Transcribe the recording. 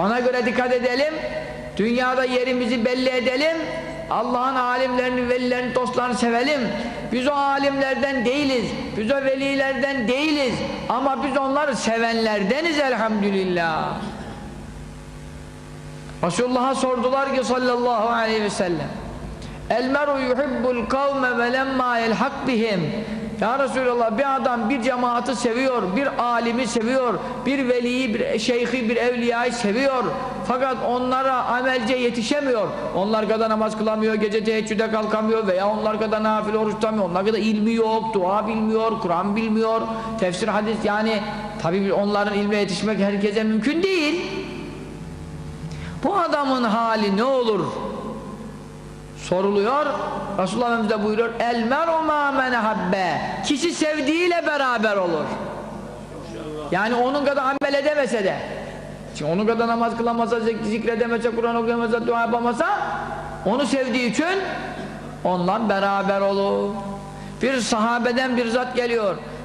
Ona göre dikkat edelim. Dünyada yerimizi belli edelim. Allah'ın alimlerini, velilerini, dostlarını sevelim. Biz o alimlerden değiliz. Biz o velilerden değiliz. Ama biz onları sevenlerdeniz elhamdülillah. Resulullah'a sordular ki sallallahu aleyhi ve sellem El mer'u yuhibbul kavme ve lemma yelhak bihim Ya Resulallah bir adam bir cemaati seviyor, bir alimi seviyor, bir veliyi, bir şeyhi, bir evliyayı seviyor. Fakat onlara amelce yetişemiyor. Onlar kadar namaz kılamıyor, gece teheccüde kalkamıyor veya onlar kadar nafile oruç tutamıyor. Onlar kadar ilmi yok, dua bilmiyor, Kur'an bilmiyor, tefsir, hadis yani tabii onların ilme yetişmek herkese mümkün değil. Bu adamın hali ne olur? Soruluyor. Resulullah Efendimiz de buyuruyor. El mer'u ma men habbe. Kişi sevdiğiyle beraber olur. Yani onun kadar amel edemese de. Şimdi onun kadar namaz kılamasa, zik- zikredemese, Kur'an okuyamasa, dua yapamasa onu sevdiği için onunla beraber olur. Bir sahabeden bir zat geliyor.